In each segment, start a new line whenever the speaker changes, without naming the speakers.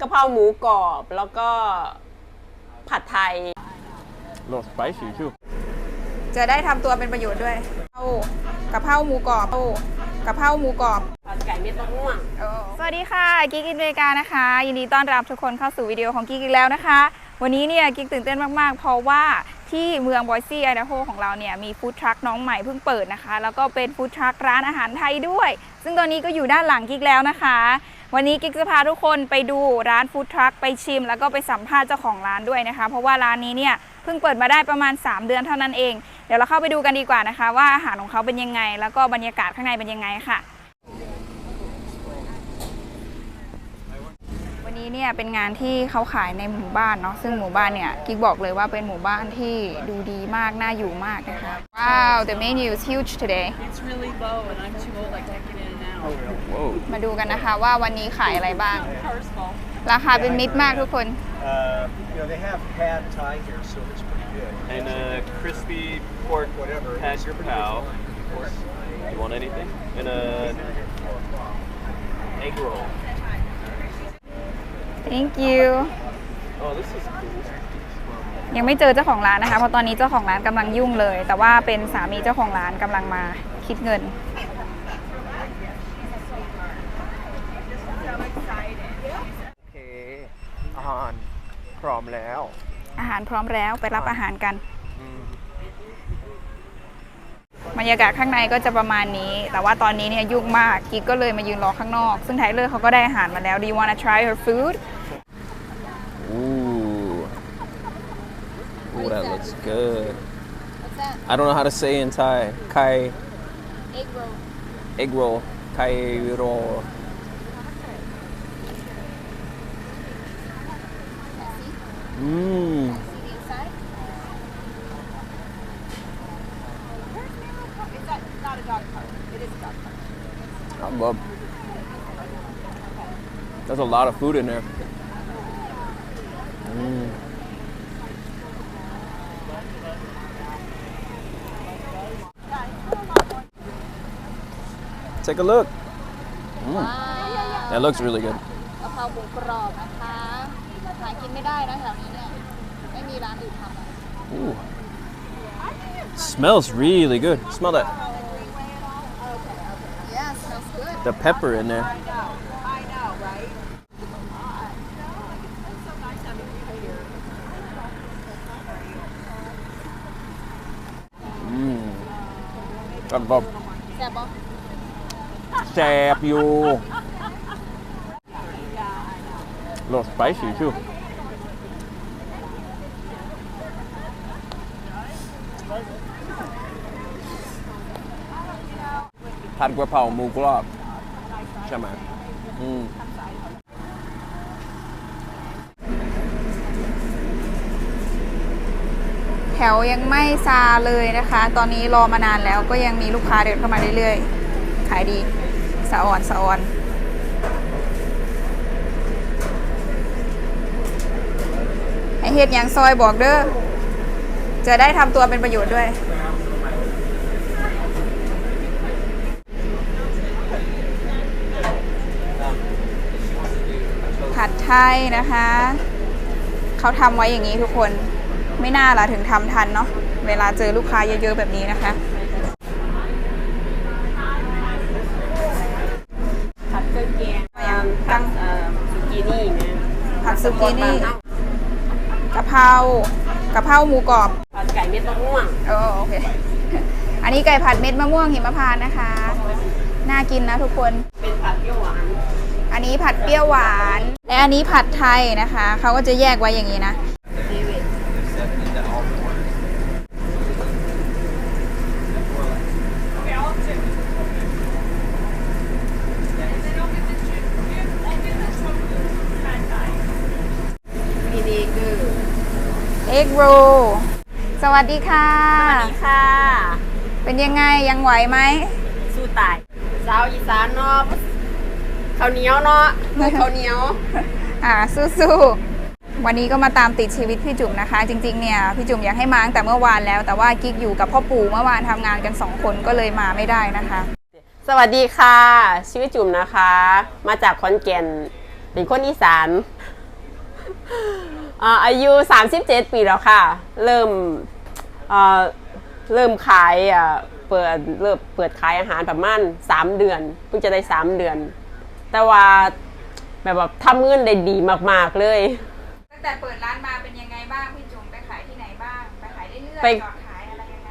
กะเพราหมูกรอบแล้วก็ผัดไทย
A little spicy too.
จะได้ทำตัวเป็นประโยชน์ด้วยเอากะเพราหมูกรอบเอากะเพราหมูกรอบ
ผัดไก่เม็ดมะม่วง
สวัสดีค่ะกิ๊กอินเวกานะคะ ยินดีต้อนรับทุกคนเข้าสู่วิดีโอของกิ๊กอีกแล้วนะคะ วันนี้เนี่ยกิ๊กตื่นเต้นมากๆ เพราะว่า ที่เมืองบอยซี่ไอดาโฮของเราเนี่ยมีฟู้ดทรัคน้องใหม่เพิ่งเปิดนะคะ แล้วก็เป็นฟู้ดทรัคร้านอาหารไทยด้วย ซึ่งตอนนี้ก็อยู่ด้านหลังกิ๊กแล้วนะคะ วันนี้กิ๊กจะพาทุกคนไปดูร้านฟู้ดทรัคไปชิม แล้วก็ไปสัมภาษณ์เจ้าของร้านด้วยนะคะ เพราะว่าร้านนี้เนี่ยเพิ่งเปิดมาได้ประมาณ 3 เดือนเท่านั้นเอง เดี๋ยวเราเข้าไปดูกันดีกว่านะคะ ว่าอาหารของเขาเป็นยังไง แล้วก็บรรยากาศข้างในเป็นยังไงค่ะ นนี้เนี่ยเป็นงานที่เขาขายในหมู่บ้านเนาะซึ่งหมู่บ้านเนี่ยกิ๊กบอกเลยว่าเป็นหมู่บ้านที่ดูดีมากน่าอยู่มากนะคะว้าว the menu is huge today
It's really low, and I'm too old. I can't get in and out.
Whoa.
มาดูกันนะคะว่าวันนี้ขายอะไรบ้าง
Car's full.
ราคาเป็นมิตรมากทุกคน
Uh, you know, they have pad thai here, so it's pretty good.
And a crispy pork
Whatever.
pad
it's
your
pretty good
pal.
quality, of course.
You want anything? And a egg roll.
Thank you
Oh, this is cool.
ยังไม่เจอเจ้าของร้านนะคะ เพราะตอนนี้เจ้าของร้านกำลังยุ่งเลย แต่ว่าเป็นสามีเจ้าของร้านกำลังมาคิดเงิน
โอเค อาหารพร้อมแล้ว
อาหารพร้อมแล้วไปรับอาหารกัน
อืม
บรรยากาศข้างในก็จะประมาณนี้ แต่ว่าตอนนี้เนี่ยยุ่งมาก กิ๊กก็เลยมายืนรอข้างนอก ซึ่งไทเลอร์เขาก็ได้อาหารมาแล้ว Do you wanna try her food
Ooh, that looks good. What's that? I don't know how to say in Thai. Kai.
egg roll
Egg roll. Kai roll. Mmm. I love. There's a lot of food in there. Mm. Take a look. Mm. That looks really good.
กะเพราหมูกรอบนะคะหากินไม่ได้นะแถวนี้เนี่ย ไม่มีร้านอื่นทำอะ
Ooh. Smells really good. Smell that.
Yeah smells good
The pepper in there. I love
แซ่บปะ
แซ่บอยู่ A little spicy too. ผัดกะเพราหมูกรอบใช่ไหมอืม
แถวยังไม่ซาเลยนะคะ ตอนนี้รอมานานแล้วก็ยังมีลูกค้าเดินเข้ามาเรื่อยๆ ขายดีสะอ่อนสะอ่อนให้เฮ็ดหยังซอยบอกเด้อจะได้ทำตัวเป็นประโยชน์ด้วย ผัดไทยนะคะ เขาทำไว้อย่างนี้ทุกคน ไม่น่าละถึงทำทันเนาะเวลาเจอลูกค้าเยอะๆแบบนี้นะคะ
ผัดเครื่องแกง
อย่างตั้ง
งเอ่อซุกินี่นะ
ผัดซุกินี่กะเพรากะเพราหมูกรอบ
ผัดไก่เม็ดมะม่วง
โอโอเคอันนี้ไก่ผัดเม็ดมะม่วงหิมพานต์นะคะ น่ากินนะทุกคน
เป็นผัดเปรี้ยวหวาน
อันนี้ผัดเปรี้ยวหวาน และอันนี้ผัดไทยนะคะเขาก็จะแยกไว้อย่างนี้นะ
มีดีคือ
เอ็ก โร สวัสดีค่ะ
สวัสดีค่ะ
เป็นยังไงยังไหวไหม
สู้ตายสาวอีสานเนาะข้าวเหนียวเนาะหมูข้าวเหนียว
อ่าสู้ๆวันนี้ก็มาตามติดชีวิตพี่จุ๋มนะคะ จริงๆเนี่ยพี่จุ๋มอยากให้มาตั้งแต่เมื่อวานแล้ว แต่ว่ากิ๊กอยู่กับพ่อปู่เมื่อวานทำงานกันสองคนก็เลยมาไม่ได้นะคะ
สวัสดีค่ะ ชีวิตจุ่มนะคะ มาจากขอนแก่นเป็นคนอีสาน อ่าอายุ 37 ปีแล้วค่ะ เริ่มอ่าเริ่มขายอ่าเปิดเริ่มเปิดขายอาหารประมาณ 3 เดือนเพิ่งจะได้ 3 เดือน แต่ว่าแบบแบบทำเงินได้ดีมากๆเลย
ตั้งแต่เปิดร้านมาเป็นยังไงบ้างพี่จุ๋มไปขายที่ไหนบ้าง ไปขายเรื่อย
ไป
ๆจอดขายอะไรยังไง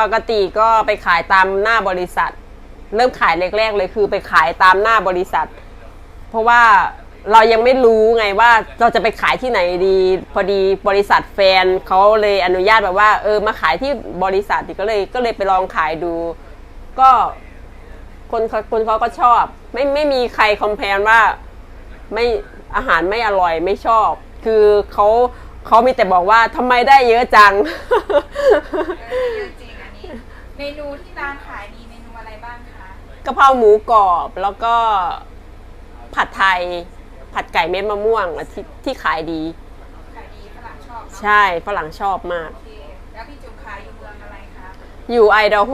ปกติก็ไปขายตามหน้าบริษัท เริ่มขายแรกๆเลยคือไปขายตามหน้าบริษัท เพราะว่า เรายังไม่รู้ไงว่าเราจะไปขายที่ไหนดี พอดีบริษัทแฟนเขาเลยอนุญาตแบบว่า เออมาขายที่บริษัทก็เลยก็เลยไปลองขายดู ก็คนเขาคนเขาก็ชอบ ไม่ไม่มีใครคอมเพลนว่าไม่อาหารไม่อร่อยไม่ชอบ คือเขาเขามีแต่บอกว่าทำไมได้เยอะจัง
เออเยอะจริงอันนี้เมนูที่ร้านขายมีเมนูอะไรบ้างคะ
กะเพราหมูกรอบแล้วก็ผัดไทย ผัดไก่เม็ดมะม่วงอะที่ที่ขายดี
ขายดีฝรั่งชอบเนอะ
ใช่ฝรั่งชอบมาก
โอเคแล้วพี่จุ๋มขายอยู่เมืองอะไรคะ
อยู่ไอดาโฮ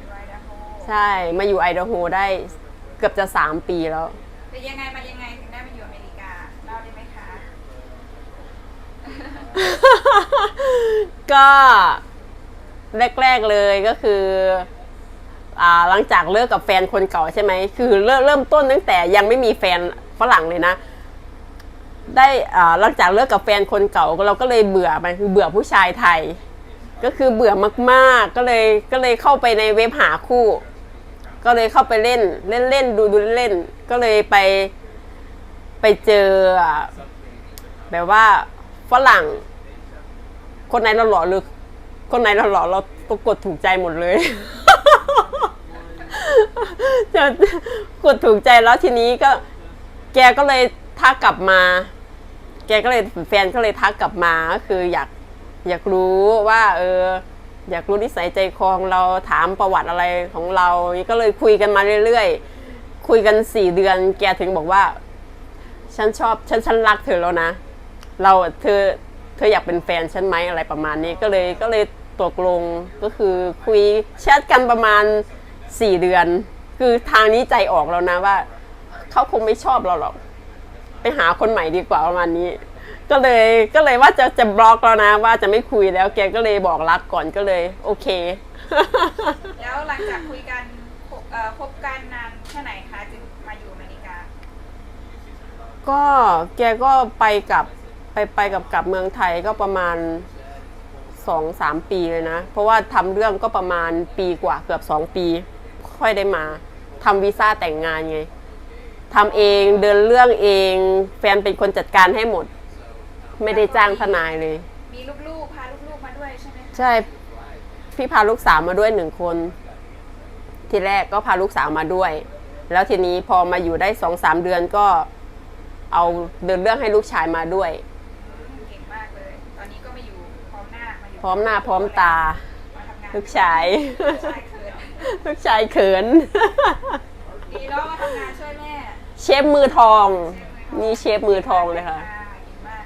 อยู่ไอดาโฮ
ใช่ มาอยู่ไอดาโฮได้เกือบจะสามปีแล้ว
แต่ยังไงมายังไงถึงได้มาอยู่อเมริกาเล่าได้ไหมคะ
ก็แรกๆเลยก็คืออ่าหลังจากเลิกกับแฟนคนเก่าใช่ไหม คือเริ่มเริ่มต้นตั้งแต่ยังไม่มีแฟน ฝรั่งเลยนะ ได้อ่าหลังจากเลิกกับแฟนคนเก่าเราก็เลยเบื่อมันคือเบื่อผู้ชายไทย ก็คือเบื่อมากๆ ก็เลยก็เลยเข้าไปในเว็บหาคู่ ก็เลยเข้าไปเล่นเล่นเล่นดูดูเล่น ก็เลยไปไปเจอแบบว่าฝรั่ง คนไหนเราหล่อหรือคนไหนเราหล่อเราก็กดถูกใจหมดเลยจะกดถูกใจแล้วทีนี้ก็ แกก็เลยทักกลับมา แกก็เลยแฟนก็เลยทักกลับมาก็คืออยากอยากรู้ว่า เออ อยากรู้นิสัยใจคอของเราถามประวัติอะไรของเราก็เลยคุยกันมาเรื่อยๆคุยกันสี่เดือน แกถึงบอกว่า ฉันชอบฉันฉันรักเธอแล้วนะ เราเธอเธออยากเป็นแฟนฉันไหมอะไรประมาณนี้ก็เลยก็เลยตกลงก็คือคุยแชทกันประมาณสี่เดือน คือทางนี้ใจออกแล้วนะว่า เขาคงไม่ชอบเราหรอก ไปหาคนใหม่ดีกว่าประมาณนี้ ก็เลยก็เลยว่าจะจะบล็อกแล้วนะ ว่าจะไม่คุยแล้วแกก็เลยบอกรักก่อนก็เลย โอเค
แล้วหลังจากคุยกันคบเอ่อคบกันนานแค่ไหนคะจึงมาอยู่อเมริกา
ก็แกก็ไปกับไปไปกับกลับเมืองไทยก็ประมาณสองสามปีเลยนะ เพราะว่าทำเรื่องก็ประมาณปีกว่าเกือบสองปี ค่อยได้มาทำวีซ่าแต่งงานไง ทำเองเดินเรื่องเอง แฟนเป็นคนจัดการให้หมด ไม่ได้จ้างทนายเลย
มีลูกๆ พาลูกๆ มาด้วยใช่ไหมคะ
ใช่ พี่พาลูกสาวมาด้วยหนึ่งคน ทีแรกก็พาลูกสาวมาด้วย แล้วทีนี้พอมาอยู่ได้สองสามเดือนก็เอาเดินเรื่องให้ลูกชายมาด้วย
อืมเก่งมากเลย ตอนนี้ก็มาอยู่พร้อมหน้ามาอยู่
พร้อมหน้าพร้อมตา
มาทำงาน
ลูกชาย
ใช่เขิน
ลูกชายเขิน
ดีแล้วมาทำงานช่วยแม่
เชฟมือทองนี่เชฟมือทองเลยค่ะ
เก่งมาก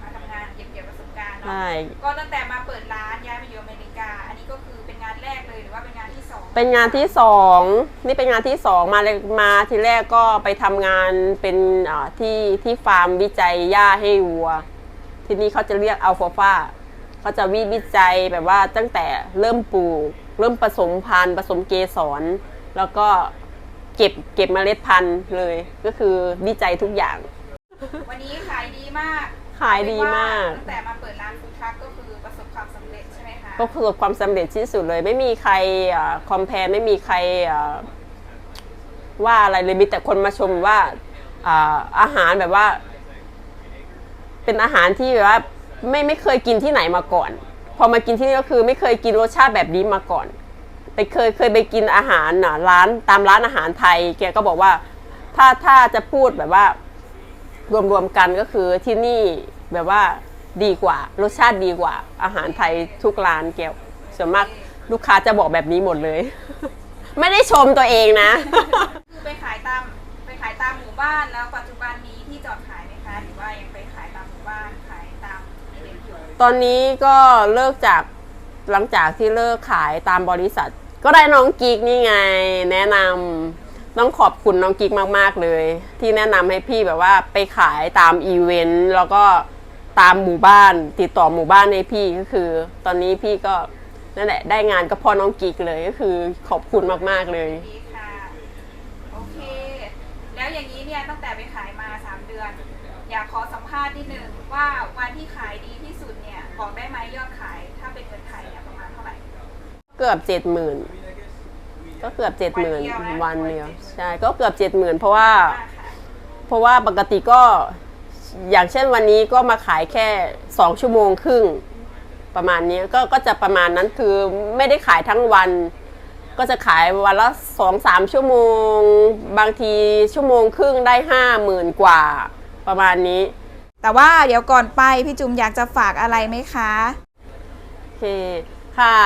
มาทำงานเก็บเกี่ยวประสบการณ์เนาะ
ใช่
ก็ตั้งแต่มาเปิดร้านย้ายมาอยู่อเมริกา อันนี้ก็คือเป็นงานแรกเลยหรือว่าเป็นงานที่สอง
เป็นงานที่สองนี่เป็นงานที่สองมาเลยมาทีแรกก็ไปทำงานเป็นอ่าที่ที่ฟาร์มวิจัยหญ้าให้วัว ทีนี้เขาจะเรียกอัลฟาฟาเขาจะวิวิจัยแบบว่าตั้งแต่เริ่มปลูก เริ่มผสมพันธุ์ผสมเกสรแล้วก็ เก็บเก็บเมล็ดพันธุ์เลย ก็คือวิจัยทุกอย่าง
วันนี้ขายดีมาก
ขายดีมาก
ตั้งแต่มาเปิดร้านฟู้ดทรัคก็คือประสบความสำเร็จใช่ไหมคะ
ก็ประสบความสำเร็จที่สุดเลย ไม่มีใครคอมเพลไม่มีใครอ่าว่าอะไรเลยมีแต่คนมาชมว่าอ่าอาหารแบบว่า เป็นอาหารที่แบบว่าไม่ไม่เคยกินที่ไหนมาก่อน พอมากินที่นี่ก็คือไม่เคยกินรสชาติแบบนี้มาก่อน ไปเคยเคยไปกินอาหารน่ะร้านตามร้านอาหารไทย แกก็บอกว่า ถ้าถ้าจะพูดแบบว่า รวมๆกันก็คือที่นี่แบบว่าดีกว่า รสชาติดีกว่า อาหารไทยทุกร้านแกวส่วนมากลูกค้าจะบอกแบบนี้หมดเลย ไม่ได้ชมตัวเองนะ
คือไปขายตามไปขายตามหมู่บ้านแล้วปัจจุบันมีที่จอดขายไหมคะหรือว่ายังไปขายตามหมู่บ้านขายตามที่เด็กอยู่
ตอนนี้ก็เลิกจากหลังจากที่เลิกขายตามบริษัท ก็ได้น้องกิ๊กนี่ไง แนะนำต้องขอบคุณน้องกิ๊กมาก ๆ เลย ที่แนะนำให้พี่แบบว่าไปขายตามอีเวนต์แล้วก็ตามหมู่บ้าน ติดต่อหมู่บ้านให้พี่ก็คือ ตอนนี้พี่ก็นั่นแหละได้งานก็เพอน้องกิ๊กเลยก็คือขอบคุณมาก ๆ เลย
ดีค่ะโอเค แล้วอย่างนี้เนี่ยตั้งแต่ไปขายมา 3 เดือน อยากขอสัมภาษณ์นิดนึงว่าวันที่ขายดีที่สุดเนี่ยบอกได้ไหมยอดขายถ้าเป็นเงินไทยเนี่ย เกื
อบเจ็ดหมื่นก็เกือบเจ็ดหมื่น
วันเดียวนะ
วันเดียวใช่ก็เกือบเจ็ดหมื่นเพราะว่า
มากค่ะ
เพราะว่าปกติก็อย่างเช่นวันนี้ก็มาขายแค่สองชั่วโมงครึ่ง ประมาณนี้ก็ก็จะประมาณนั้นคือไม่ได้ขายทั้งวัน ก็จะขายวันละสองสามชั่วโมง บางทีชั่วโมงครึ่งได้ห้าหมื่นกว่าประมาณนี้
แต่ว่าเดี๋ยวก่อนไปพี่จุ๋มอยากจะฝากอะไรไหมคะ
โอเค ค่ะ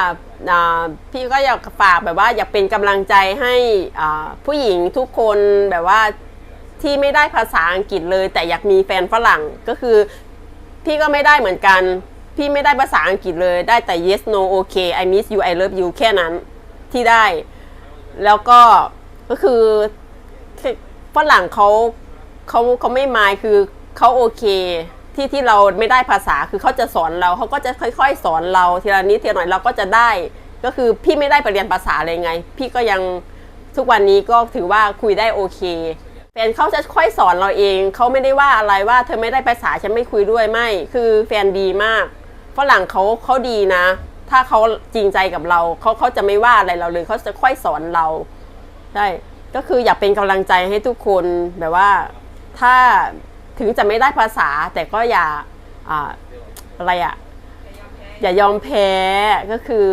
พี่ก็อยากฝากแบบว่าอยากเป็นกำลังใจให้ผู้หญิงทุกคนแบบว่าที่ไม่ได้ภาษาอังกฤษเลย แต่อยากมีแฟนฝรั่งก็คือ พี่ก็ไม่ได้เหมือนกัน พี่ไม่ได้ภาษาอังกฤษเลย ได้แต่ yes no okay I miss you I love you แค่นั้นที่ได้ แล้วก็ก็คือฝรั่งเขาเขาเขาไม่มายคือเขาโอเค ที่ที่เราไม่ได้ภาษาคือเขาจะสอนเราเขาก็จะค่อย ๆ สอนเราทีละนิดทีละหน่อยเราก็จะได้ ก็คือพี่ไม่ได้ไปเรียนภาษาเลยไง พี่ก็ยังทุกวันนี้ก็ถือว่าคุยได้โอเคแฟนเขาจะค่อยสอนเราเองเขาไม่ได้ว่าอะไรว่าเธอไม่ได้ภาษาฉันไม่คุยด้วยไม่ คือแฟนดีมากฝรั่งเขาเขาดีนะ ถ้าเขาจริงใจกับเราเขาเขาจะไม่ว่าอะไรเราเลยเขาจะค่อยสอนเราใช่ก็คืออยากเป็นกำลังใจให้ทุกคนแบบว่าถ้า ถึงจะไม่ได้ภาษาแต่ก็อย่าอ่าอะไรอะอย่ายอมแพ้ก็คือ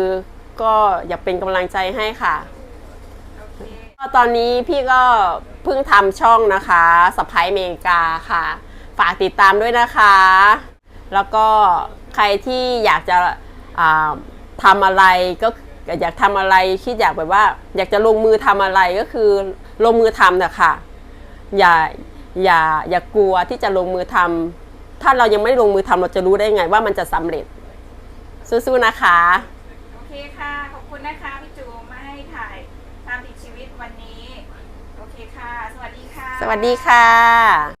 ก็อย่าเป็นกำลังใจให้ค่ะก็ตอนนี้พี่ก็เพิ่งทำช่องนะคะสไปเมกาค่ะ ฝากติดตามด้วยนะคะ แล้วก็ใครที่อยากจะทำอะไรก็อยากทำอะไรคิดอยากแบบว่า อยากจะลงมือทำอะไรก็คือลงมือทำนะคะอย่า อย่าอย่ากลัวที่จะลงมือทำถ้าเรายังไม่ลงมือทำเราจะรู้ได้ไงว่ามันจะสำเร็จ สู้ๆนะคะ
โอเคค่ะ ขอบคุณนะคะพี่จุ๋มมาให้ถ่ายตามติดชีวิตวันนี้ โอเคค่ะ สวัสดีค่ะ
สวัสดีค่ะ